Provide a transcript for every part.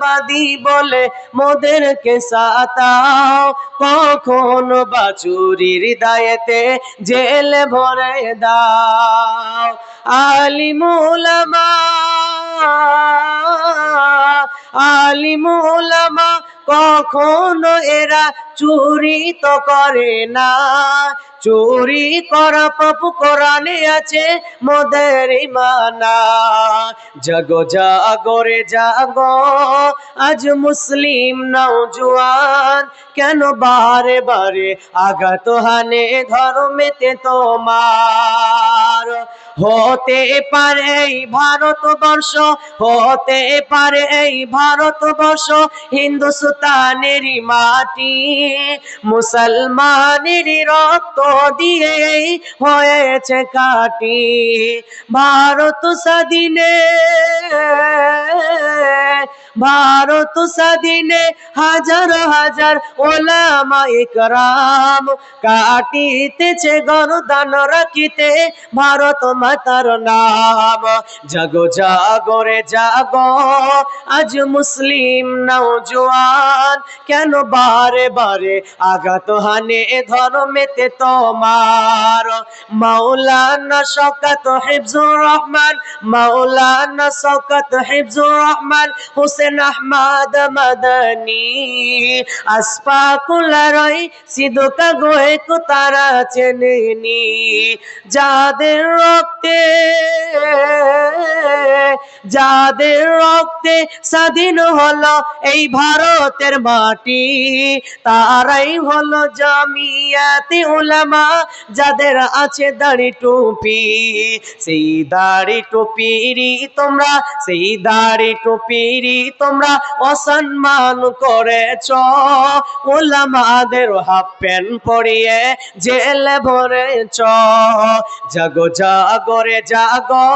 বাদী বলে মোদেরকে সাতাও। কখনো বাচুরির দায়েতে জেলে ভরে দাও। আলিমুলামা আলিমুলামা কখনো এরা চুরি তো করে না। চুরি করা পাপু কোরআনে আছে মোদের ইমানা। জাগো জাগরে জাগো, আজ মুসলিম নওজোয়ান, কেন বারে বারে আঘাত হানে ধর্মেতে তোমার? হতে পারে এই ভারতবর্ষ, হতে পারে এই ভারতবর্ষ, হিন্দুস্তানের মাটি, মুসলমানের রক্ত দিয়ে হয়েছে কাটি। ভারত স্বাধীনে ভারত স্বাধীনে হাজার হাজার ওলামা ইকরাম কাটিতেছে গরদান রাখিতে ভারত মাতার নাম। জাগো জাগরে জাগো, আজ মুসলিম নওজোয়ান কেন বারে বারে আঘাত হানে ধর্মেতে তোমার? মাওলানা শওকত হিফজুর রহমান, মাওলানা শওকত হিফজুর রহমান, হোসেন আহমদ আসপা কুলারই সিদুকা গোয়ে কো তারা চেনেনি। যাদের রক্তে যাদের রক্তে স্বাধীন হলো এই ভারতের মাটি, তারাই হলো জামিয়াতে উলামা, যাদের আছে দাড়ি টুপি। সেই দাড়ি টুপিরই তোমরা, সেই দাড়ি টুপিরই তোমরা অসম্মান করেছ। ওলামাদের হাফ প্যান্ট পরিয়ে জেলে ভরেছ। জাগো জাগরে জাগো,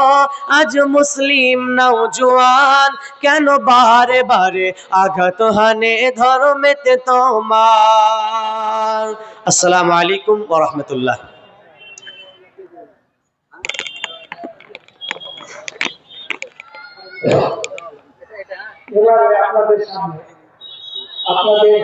আজ মুসলিম নওজোয়ান কেন বারে বারে আঘাত হানে ধর্মেতে তোমার? আসসালামু আলাইকুম রাহমাতুল্লাহ। আপনাদের আপনাদের